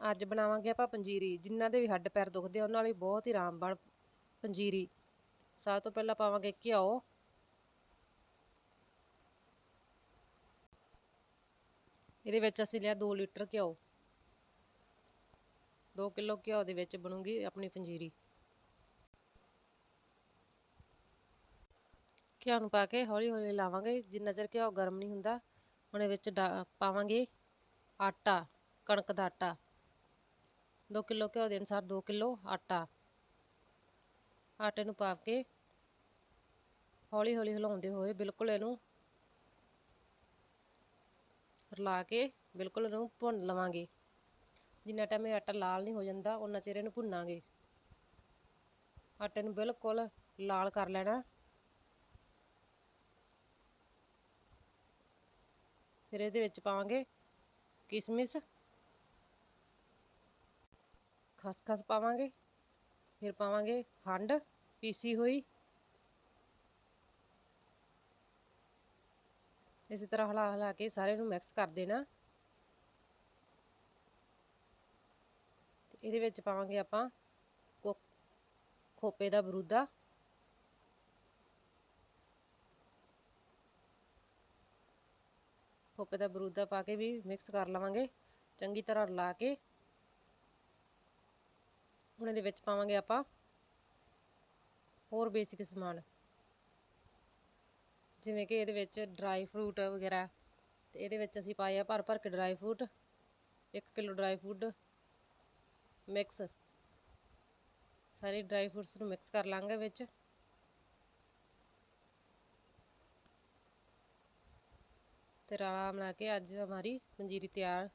ਅੱਜ ਬਣਾਵਾਂਗੇ ਆਪਾਂ ਪੰਜੀਰੀ, ਜਿਨ੍ਹਾਂ ਦੇ ਵੀ ਹੱਡ ਪੈਰ ਦੁਖਦੇ ਆ, ਉਹਨਾਂ ਲਈ ਬਹੁਤ ਹੀ ਆਰਾਮ ਆਰਾਮਬਾਨ ਪੰਜੀਰੀ। ਸਭ ਤੋਂ ਪਹਿਲਾਂ ਪਾਵਾਂਗੇ ਘਿਓ। ਇਹਦੇ ਵਿੱਚ ਅਸੀਂ ਲਿਆ 2 ਲੀਟਰ ਘਿਓ। 2 ਕਿਲੋ ਘਿਓ ਦੇ ਵਿੱਚ ਬਣੂਗੀ ਆਪਣੀ ਪੰਜੀਰੀ। ਘਿਓ ਨੂੰ ਪਾ ਕੇ ਹੌਲੀ ਹੌਲੀ ਲਾਵਾਂਗੇ। ਜਿੰਨਾ ਚਿਰ ਘਿਓ ਗਰਮ ਨਹੀਂ ਹੁੰਦਾ ਹੁਣ ਇਹ ਵਿੱਚ ਪਾਵਾਂਗੇ ਆਟਾ, ਕਣਕ ਦਾ ਆਟਾ। 2 ਕਿਲੋ ਘਿਓ ਦੇ ਅਨੁਸਾਰ 2 ਕਿਲੋ ਆਟਾ। ਆਟੇ ਨੂੰ ਪਾ ਕੇ ਹੌਲੀ ਹੌਲੀ ਹਿਲਾਉਂਦੇ ਹੋਏ ਬਿਲਕੁਲ ਇਹਨੂੰ ਰਲਾ ਕੇ ਬਿਲਕੁਲ ਇਹਨੂੰ ਭੁੰਨ ਲਵਾਂਗੇ। ਜਿੰਨਾ ਟਾਈਮ ਇਹ ਆਟਾ ਲਾਲ ਨਹੀਂ ਹੋ ਜਾਂਦਾ ਉਹਨਾਂ ਚਿਰ ਇਹਨੂੰ ਭੁੰਨਾਂਗੇ। ਆਟੇ ਨੂੰ ਬਿਲਕੁਲ ਲਾਲ ਕਰ ਲੈਣਾ। ਫਿਰ ਇਹਦੇ ਵਿੱਚ ਪਾਵਾਂਗੇ ਕਿਸਮਿਸ ਖਸਖਸ ਪਾਵਾਂਗੇ। ਫਿਰ ਪਾਵਾਂਗੇ ਖੰਡ, ਪੀਸੀ ਹੋਈ। ਇਸੇ ਤਰ੍ਹਾਂ ਹਲਾ ਹਲਾ ਕੇ ਸਾਰੇ ਨੂੰ ਮਿਕਸ ਕਰ ਦੇਣਾ। ਤੇ ਇਹਦੇ ਵਿੱਚ ਪਾਵਾਂਗੇ ਆਪਾਂ ਖੋਪੇ ਦਾ ਬਰੂਦਾ। ਖੋਪੇ ਦਾ ਬਰੂਦਾ ਪਾ ਕੇ ਵੀ ਮਿਕਸ ਕਰ ਲਵਾਂਗੇ। ਚੰਗੀ ਤਰ੍ਹਾਂ ਰਲਾ ਕੇ ਹੁਣ ਇਹਦੇ ਵਿੱਚ ਪਾਵਾਂਗੇ ਆਪਾਂ। ਹੋਰ ਬੇਸਿਕ ਸਮਾਨ। ਜਿਵੇਂ ਕਿ ਇਹਦੇ ਵਿੱਚ ਡਰਾਈ ਫਰੂਟ ਵਗੈਰਾ, ਤੇ ਇਹਦੇ ਵਿੱਚ ਅਸੀਂ ਪਾਏ ਆ ਭਰ ਭਰ ਕੇ dry fruit 1 kilo dry fruit mix ਸਾਰੇ ਡਰਾਈ ਫਰੂਟਸ ਨੂੰ ਮਿਕਸ ਕਰ ਲਾਂਗੇ ਵਿੱਚ। ਤੇ ਰਾਲਾ ਬਣਾ ਕੇ ਅੱਜ ਹਮਾਰੀ ਪੰਜੀਰੀ ਤਿਆਰ।